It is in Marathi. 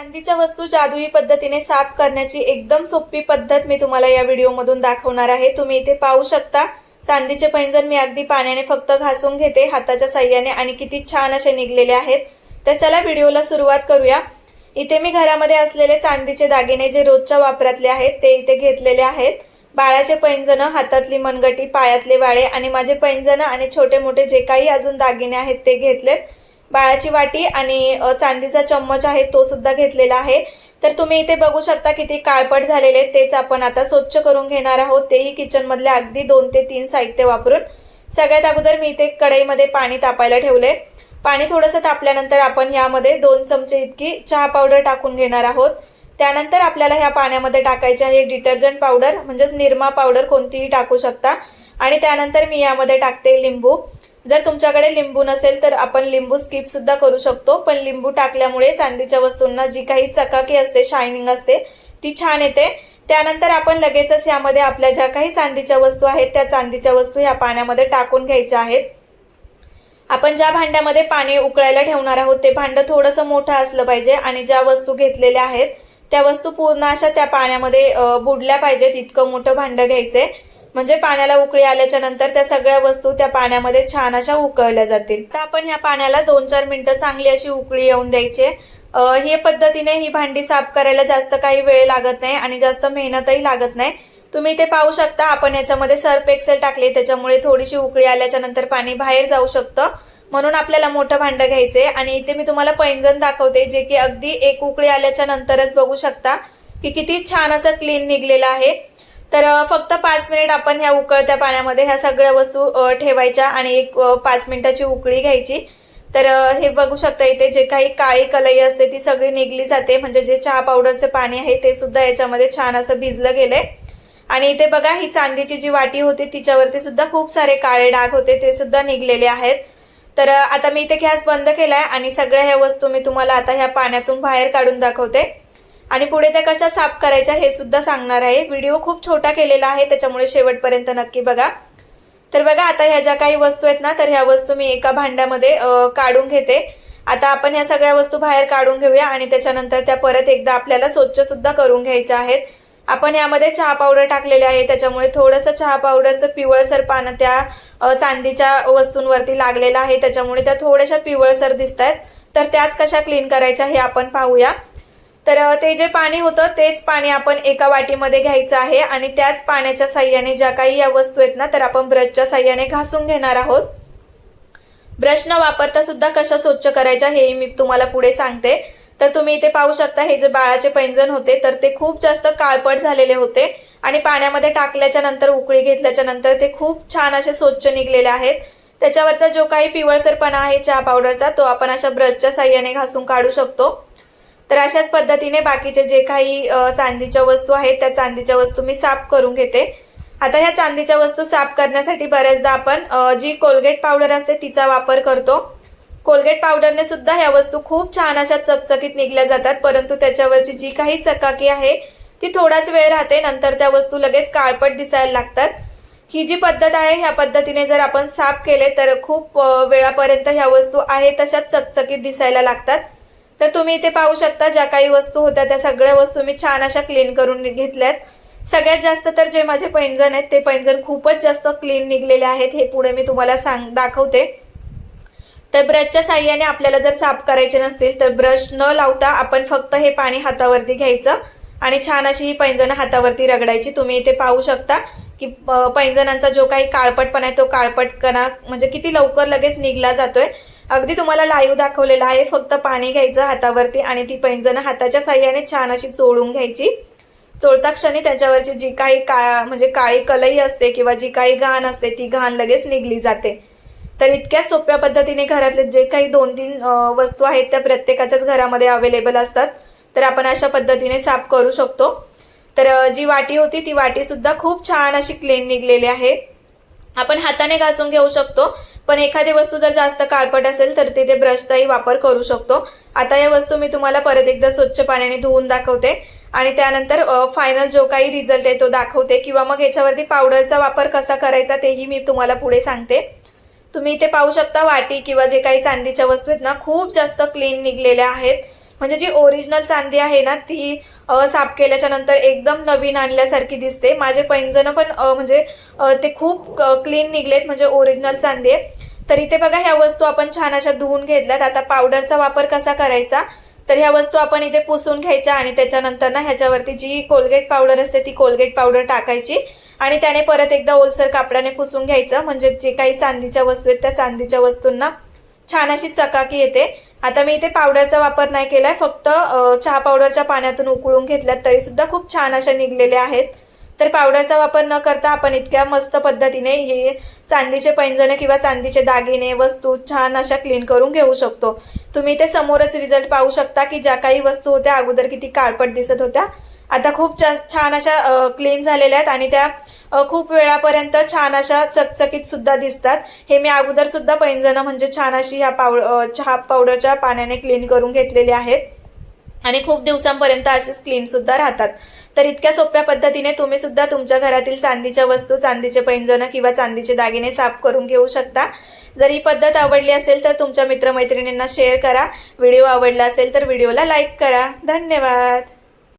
चांदीच्या वस्तू जादुई पद्धतीने साफ करण्याची एकदम सोपी पद्धत मी तुम्हाला या व्हिडिओमधून दाखवणार आहे. तुम्ही इथे पाहू शकता. चांदीचे पैंजण मी अगदी पाण्याने फक्त घासून घेते. हाताच्या साह्याने आणि किती छान असे निघलेले आहेत. तर चला व्हिडिओला सुरुवात करूया. इथे मी घरामध्ये असलेले चांदीचे दागिने जे रोजच्या वापरातले आहेत ते इथे घेतलेले आहेत. बाळाचे पैंजणं हातातली मनगटी पायातले वाळे आणि माझे पैंजणं आणि छोटे मोठे जे काही अजून दागिने आहेत ते घेतलेत. बाळाची वाटी आणि चांदीचा चम्मच आहे तो सुद्धा घेतलेला आहे. तर तुम्ही इथे बघू शकता किती काळपट झालेले तेच आपण आता स्वच्छ करून घेणार आहोत. तेही किचनमधले अगदी दोन ते तीन साहित्य वापरून. सगळ्यात अगोदर मी इथे कढईमध्ये पाणी तापायला ठेवले. पाणी थोडंसं तापल्यानंतर आपण यामध्ये दोन चमचे इतकी चहा पावडर टाकून घेणार आहोत. त्यानंतर आपल्याला ह्या पाण्यामध्ये टाकायचे आहे डिटर्जंट पावडर म्हणजेच निरमा पावडर कोणतीही टाकू शकता. आणि त्यानंतर मी यामध्ये टाकते लिंबू. जर तुमच्याकडे लिंबू नसेल तर आपण लिंबू स्किप सुद्धा करू शकतो पण लिंबू टाकल्यामुळे चांदीच्या वस्तूंना जी काही चकाकी असते शायनिंग असते ती छान येते. त्यानंतर आपण लगेचच यामध्ये आपल्या ज्या काही चांदीच्या वस्तू आहेत त्या चांदीच्या वस्तू ह्या पाण्यामध्ये टाकून घ्यायच्या आहेत. आपण ज्या भांड्यामध्ये पाणी उकळायला ठेवणार आहोत ते भांडं थोडंसं मोठं असलं पाहिजे आणि ज्या वस्तू घेतलेल्या आहेत त्या वस्तू पूर्ण अशा त्या पाण्यामध्ये बुडल्या पाहिजेत इतकं मोठं भांडं घ्यायचे. म्हणजे पाण्याला उकळी आल्याच्यानंतर त्या सगळ्या वस्तू त्या पाण्यामध्ये छान अशा उकळल्या जातील. तर आपण ह्या पाण्याला दोन चार मिनिटं चांगली अशी उकळी येऊन द्यायची. हे पद्धतीने ही भांडी साफ करायला जास्त काही वेळ लागत नाही आणि जास्त मेहनतही लागत नाही. तुम्ही इथे पाहू शकता. आपण याच्यामध्ये सर्फ एक्सेल टाकले त्याच्यामुळे थोडीशी उकळी आल्याच्यानंतर पाणी बाहेर जाऊ शकतं. म्हणून आपल्याला मोठं भांडं घ्यायचंय आणि इथे मी तुम्हाला पैंजण दाखवते जे की अगदी एक उकळी आल्याच्या नंतरच बघू शकता की किती छान असं क्लीन निघलेलं आहे. तर फक्त पाच मिनिट आपण ह्या उकळत्या पाण्यामध्ये ह्या सगळ्या वस्तू ठेवायच्या आणि एक पाच मिनिटाची उकळी घ्यायची. तर हे बघू शकता इथे जे काही काळी कलई असते ती सगळी निघली जाते. म्हणजे जे चहा पावडरचे पाणी आहे ते सुद्धा याच्यामध्ये छान असं भिजलं गेलंय. आणि इथे बघा ही चांदीची जी वाटी होती तिच्यावरती सुद्धा खूप सारे काळे डाग होते ते सुद्धा निघलेले आहेत. तर आता मी इथे गॅस बंद केलाय आणि सगळ्या ह्या वस्तू मी तुम्हाला आता ह्या पाण्यातून बाहेर काढून दाखवते. आणि पुढे त्या कशा साफ करायच्या हे सुद्धा सांगणार आहे. व्हिडिओ खूप छोटा केलेला आहे त्याच्यामुळे शेवटपर्यंत नक्की बघा. तर बघा आता ह्या ज्या काही वस्तू आहेत ना तर ह्या वस्तू मी एका भांड्यामध्ये काढून घेते. आता आपण ह्या सगळ्या वस्तू बाहेर काढून घेऊया आणि त्याच्यानंतर त्या परत एकदा आपल्याला स्वच्छ सुद्धा करून घ्यायच्या आहेत. आपण यामध्ये चहा पावडर टाकलेले आहे त्याच्यामुळे थोडंसं चहा पावडरचं पिवळसर पानं त्या चांदीच्या वस्तूंवरती लागलेलं आहे त्याच्यामुळे त्या थोड्याशा पिवळसर दिसत आहेत तर त्याच कशा क्लीन करायच्या हे आपण पाहूया. तर ते जे पाणी होतं तेच पाणी आपण एका वाटीमध्ये घ्यायचं आहे आणि त्याच पाण्याच्या साह्याने ज्या काही या वस्तू आहेत ना तर आपण ब्रशच्या साह्याने घासून घेणार आहोत. ब्रश न वापरता सुद्धा कशा स्वच्छ करायच्या हे मी तुम्हाला पुढे सांगते. तर तुम्ही इथे पाहू शकता हे जे बाळाचे पैंजण होते तर ते खूप जास्त काळपट झालेले होते आणि पाण्यामध्ये टाकल्याच्या नंतर उकळी घेतल्याच्या नंतर ते खूप छान असे स्वच्छ निघलेले आहेत. त्याच्यावरचा जो काही पिवळसरपणा आहे चहा पावडरचा तो आपण अशा ब्रशच्या साह्याने घासून काढू शकतो. तर अशाच पद्धतीने बाकीचे जे काही चांदीच्या वस्तू आहेत त्या चांदीच्या वस्तू मी साफ करून घेते. आता ह्या चांदीच्या वस्तू साफ करण्यासाठी बऱ्याचदा आपण जी कोलगेट पावडर असते तिचा वापर करतो. कोलगेट पावडरने सुद्धा ह्या वस्तू खूप छान अशा चकचकीत निघल्या जातात परंतु त्याच्यावरची जी काही चकाकी आहे ती थोडाच वेळ राहते नंतर त्या वस्तू लगेच काळपट दिसायला लागतात. ही जी पद्धत आहे ह्या पद्धतीने जर आपण साफ केले तर खूप वेळापर्यंत ह्या वस्तू आहे तशाच चकचकीत दिसायला लागतात. तर तुम्ही इथे पाहू शकता ज्या काही वस्तू होत्या त्या सगळ्या वस्तू मी छान अशा क्लीन करून घेतल्यात. सगळ्यात जास्त तर जे माझे पैंजण आहेत ते पैंजण खूपच जास्त क्लीन निघलेले आहेत हे पुढे मी तुम्हाला सांग दाखवते. तर ब्रशच्या साह्याने आपल्याला जर साफ करायचे नसतील तर ब्रश न लावता आपण फक्त हे पाणी हातावरती घ्यायचं आणि छान अशी ही पैंजणं हातावरती रगडायची. तुम्ही इथे पाहू शकता की पैंजणांचा जो काही काळपटपणा आहे तो काळपटपणा म्हणजे किती लवकर लगेच निघला जातोय. अगदी तुम्हाला लाईव्ह दाखवलेला आहे. फक्त पाणी घ्यायचं हातावरती आणि ती पैंजणं हाताच्या साह्याने छान अशी चोळून घ्यायची. चोळता क्षणी त्याच्यावरची जी काही का म्हणजे काळी कलई असते किंवा जी काही घाण असते ती घाण लगेच निघली जाते. तर इतक्या सोप्या पद्धतीने घरातले जे काही दोन तीन वस्तू आहेत त्या प्रत्येकाच्याच घरामध्ये अवेलेबल असतात. तर आपण अशा पद्धतीने साफ करू शकतो. तर जी वाटी होती ती वाटी सुद्धा खूप छान अशी क्लीन निघलेली आहे. आपण हाताने घासून घेऊ शकतो पण एखादी वस्तू जर जास्त काळपट असेल तर तिथे ब्रशचाही वापर करू शकतो. आता या वस्तू मी तुम्हाला परत एकदा स्वच्छ पाण्याने धुवून दाखवते आणि त्यानंतर फायनल जो काही रिझल्ट आहे तो दाखवते किंवा मग याच्यावरती पावडरचा वापर कसा करायचा तेही मी तुम्हाला पुढे सांगते. तुम्ही इथे पाहू शकता वाटी किंवा जे काही चांदीच्या वस्तू आहेत ना खूप जास्त क्लीन निघलेल्या आहेत. म्हणजे जी ओरिजिनल चांदी आहे ना ती साफ केल्याच्यानंतर एकदम नवीन आणल्यासारखी दिसते. माझे पैंजणं पण म्हणजे ते खूप क्लीन निघलेत म्हणजे ओरिजिनल चांदी आहे. तर इथे बघा ह्या वस्तू आपण छान अशा धुवून घेतल्यात. आता पावडरचा वापर कसा करायचा? तर ह्या वस्तू आपण इथे पुसून घ्यायच्या आणि त्याच्यानंतर ना ह्याच्यावरती जी कोलगेट पावडर असते ती कोलगेट पावडर टाकायची आणि त्याने परत एकदा ओलसर कापडाने पुसून घ्यायचं. म्हणजे जे काही चांदीच्या वस्तू आहेत त्या चांदीच्या वस्तूंना छान अशी चकाकी येते. आता मी इथे पावडरचा वापर नाही केलाय फक्त चहा पावडरच्या पाण्यातून उकळून घेतल्यात तरी सुद्धा खूप छान अशा निघलेल्या आहेत. तर पावडरचा वापर न करता आपण इतक्या मस्त पद्धतीने हे चांदीचे पैंजणे किंवा चांदीचे दागिने वस्तू छान अशा क्लीन करून घेऊ शकतो. तुम्ही ते समोरच रिझल्ट पाहू शकता की ज्या काही वस्तू होत्या अगोदर किती काळपट दिसत होत्या आता खूप छान अशा क्लीन झालेल्या आहेत आणि त्या खूप वेळापर्यंत छान अशा चकचकीत सुद्धा दिसतात. हे मी अगोदर सुद्धा पैंजणं म्हणजे छान अशी ह्या पाव चहा पावडरच्या पाण्याने क्लीन करून घेतलेली आहेत. आणि खूप दिवसांपर्यंत असेच क्लीन सुद्धा राहतात. तर इतक्या सोप्या पद्धतीने तुम्ही सुद्धा तुमच्या घरातील चांदीच्या वस्तू चांदीचे पैंजणं किंवा चांदीचे दागिने साफ करून घेऊ शकता. जर ही पद्धत आवडली असेल तर तुमच्या मित्रमैत्रिणींना शेअर करा. व्हिडिओ आवडला असेल तर व्हिडिओला लाईक करा. धन्यवाद.